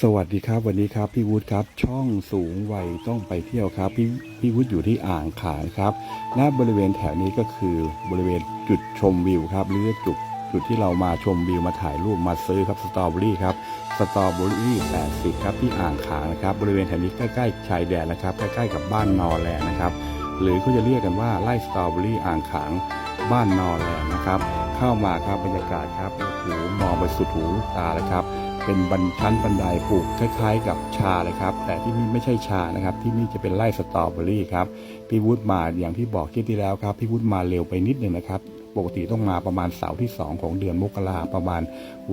สวัสดีครับวันนี้ครับพี่วุฒิครับช่องสูงวัยต้องไปเที่ยวครับพี่พี่วุฒิอยู่ที่อ่างขางครับณบริเวณแถวนี้ก็คือบริเวณจุดชมวิวครับหรือจุดจุดที่เรามาชมวิวมาถ่ายรูปมาซื้อครับสตรอเบอรี่ครับสตรอเบอรี่ 80 ครับที่อ่างขางนะครับบริเวณแถวนี้ใกล้ๆชายแดนนะครับใกล้ๆกับบ้านนอแลนด์นะครับหรือเขาจะเรียกกันว่าไร่สตรอเบอรี่อ่างขางบ้านนอแลนด์นะครับ เข้ามาครับบรรยากาศครับโอ้โหมองไปสุดหูลูกตาเลยครับ เป็นบันชั้นบันไดปลูกคล้ายๆ กับชาเลยครับ แต่ที่นี่ไม่ใช่ชานะครับ ที่นี่จะเป็นไร่สตรอเบอรี่ครับพี่วุฒิมาอย่างที่บอกที่ที่แล้วครับพี่วุฒิมาเร็วไปนิดหนึ่งนะครับปกติต้องมาประมาณเสาร์ที่ 2 ของเดือนมกราประมาณ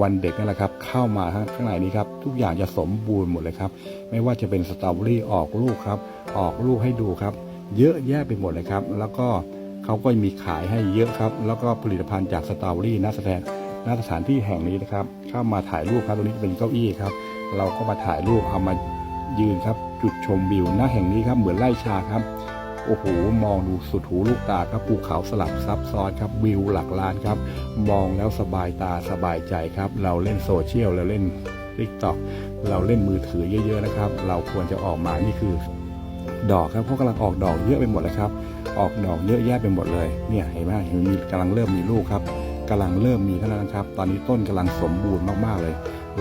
วันเด็กนั่นแหละครับ เข้ามาข้างในนี้ครับ ทุกอย่างจะสมบูรณ์หมดเลยครับ ไม่ว่าจะเป็นสตรอเบอรี่ออกลูกครับ ออกลูกให้ดูครับ เยอะแยะไปหมดเลยครับ แล้วก็เขาก็มีขายให้เยอะครับ แล้วก็ผลิตภัณฑ์จากสตรอเบอรี่น่าแสดง ณสถานที่แห่งนี้นะครับ เข้ามาถ่ายรูปครับตรงนี้เป็นเก้าอี้ครับ เราก็มาถ่ายรูปเอามายืนครับ จุดชมวิวหน้าแห่งนี้ครับเหมือนไร่ชาครับโอ้โห มองดูสุดหูลูกตาครับภูเขาสลับซับซ้อนครับวิวหลักล้านครับ มองแล้วสบายตาสบายใจครับ เราเล่นโซเชียลเราเล่นทิกตอกเราเล่นมือถือเยอะๆนะครับ เราควรจะออกมานี่คือ ดอกครับเพราะกำลังออกดอกเยอะไปหมดเลยครับ ออกดอกเยอะแยะไปหมดเลยเนี่ยเห็นไหมเห็นมีกำลังเริ่มมีลูกครับ กำลังเริ่มมีเท่านั้นครับ ตอนนี้ต้นกำลังสมบูรณ์มากๆเลย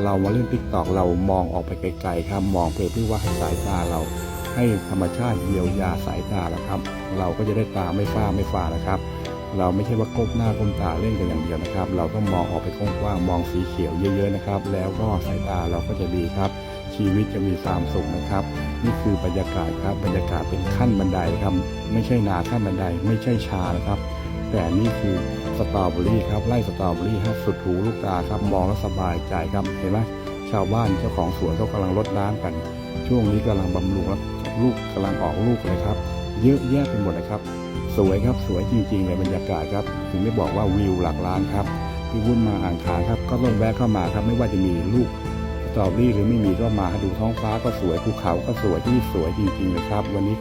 เรามาเล่นติ๊กตอกเรามองออกไปไกลๆครับ มองเพื่อเพื่อว่าให้สายตาเรา ให้ธรรมชาติเยียวยาสายตาแล้วครับ เราก็จะได้ตาไม่ฟ้าไม่ฟ้านะครับ เราไม่ใช่ว่าก้มหน้าก้มตาเล่นกันอย่างเดียวนะครับ เราต้องมองออกไปกว้างๆมองสีเขียวเยอะๆนะครับ แล้วก็สายตาเราก็จะดีครับ ชีวิตจะมีความสุขนะครับนี่คือบรรยากาศครับบรรยากาศเป็นขั้นบันไดครับ ไม่ใช่นาขั้นบันได ไม่ใช่ชานะครับ แต่นี่คือ สตรอเบอรี่ครับไล่สตรอเบอรี่ครับสุดหูลูกตาครับมองแล้วสบายใจครับเห็นไหมชาวบ้านเจ้าของสวนเขากำลังรดน้ำกัน ช่วงนี้กำลังบำรุงแล้วลูกกำลังออกลูกเลยครับ เยอะแยะไปหมดเลยครับ สวยครับสวยจริงๆเลยบรรยากาศครับ ถึงได้บอกว่าวิวหลักล้านครับพี่วุ่นมาอ่างขางครับ ก็ต้องแวะเข้ามาครับไม่ว่าจะมีลูกสตรอเบอรี่หรือไม่มีก็มาดูท้องฟ้าก็สวยภูเขาก็สวยที่สวยจริงๆเลยครับ วันนี้